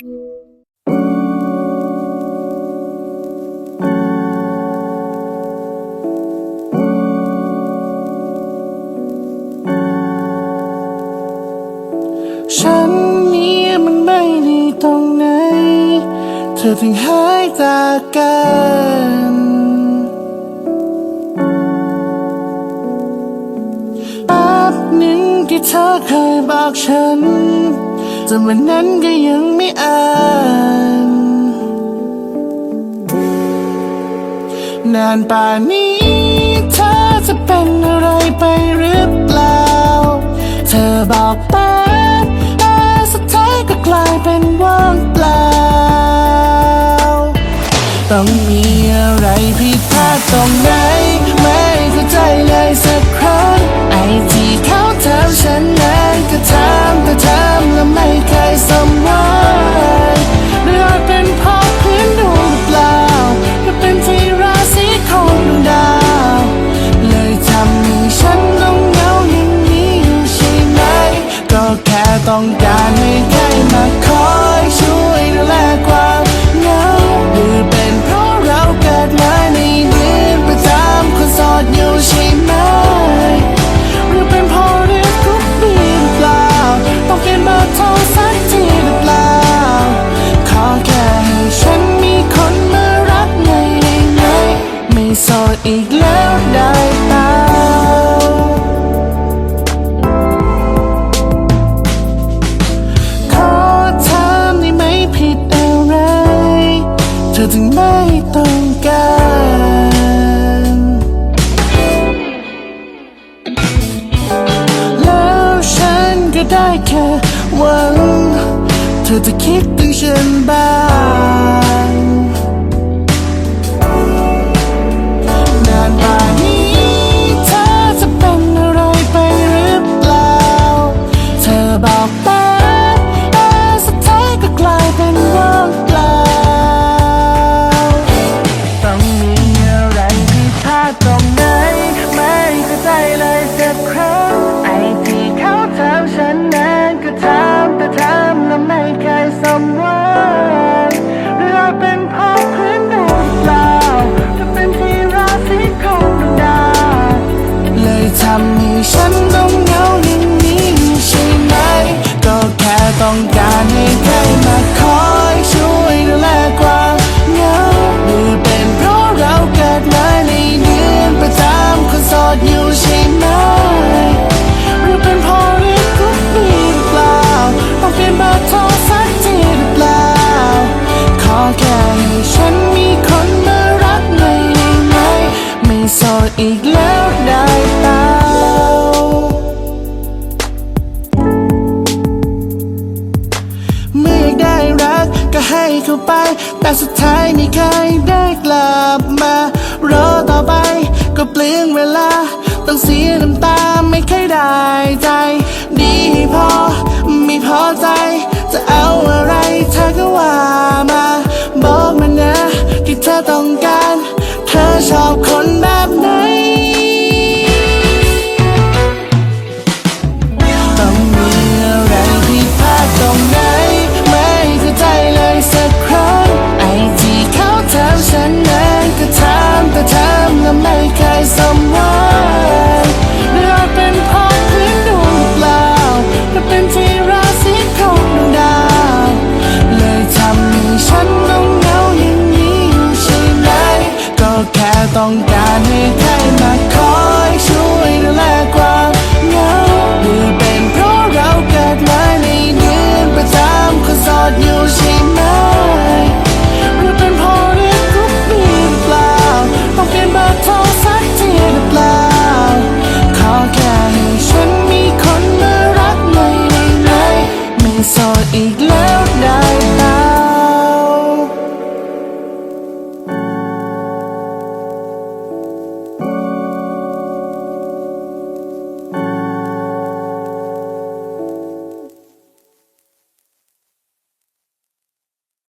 ฉันนี้มันไม่ดีตรงไหน เธอถึงหายจากกันแป๊บหนึ่งที่เธอเคยบอกฉัน แต่วันนั้นก็ยังไม่านนานป่านนี้เธอจะเป็นอะไรไปหรือเปล่า เธอบอกไปแต่สุดท้ายก็กลายเป็นว่างเปล่า ต้องมีอะไรผิดพลาดตรงไหน ไม่เข้าใจเลยสักครั้งไอที่เขาถามฉัน อีกแล้วได้เปล่าขอถามได้ไหมผิดอะไร เธอถึงไม่ต้องการแล้วฉันก็ได้แค่หวัง เธอจะคิดถึงฉันบ้างำให้ฉันต้องเหงาอย่างนี้ใช่ไหม ก็แค่ต้องการให้ใครมาคอยช่วยดูแลความเหงาหรือเป็นเพราะเราเกิดมาในเดือนประจำคนโสดอยู่ใช่ไหมหรือเป็นเพราะเรื่องทุกปีหรือเปล่าต้องเปลี่ยนเบอร์โทรสักทีหรือเปล่า ขอแค่ให้ฉันมีคนมารักในได้ไหม ไม่โสดอีกแล้ว รักก็ให้เขาไป แต่สุดท้ายไม่เคยได้กลับมารอต่อไปก็เปลืองเวลา ต้องเสียน้ำตา ต้องการให้ใครมาคอยช่วยดูแลความเหงาหรือเป็นเพราะเราเกิดมาในเดือนประจำคนโสดอยู่ใช่ไหมหรือเป็นเพราะเรื่องทุกปีหรือเปล่าต้องเปลี่ยนเบอร์โทรสักทีหรือเปล่าขอแค่ให้ฉันมีคนมารักหน่อยได้ไหมไม่สอดอีกแล้ว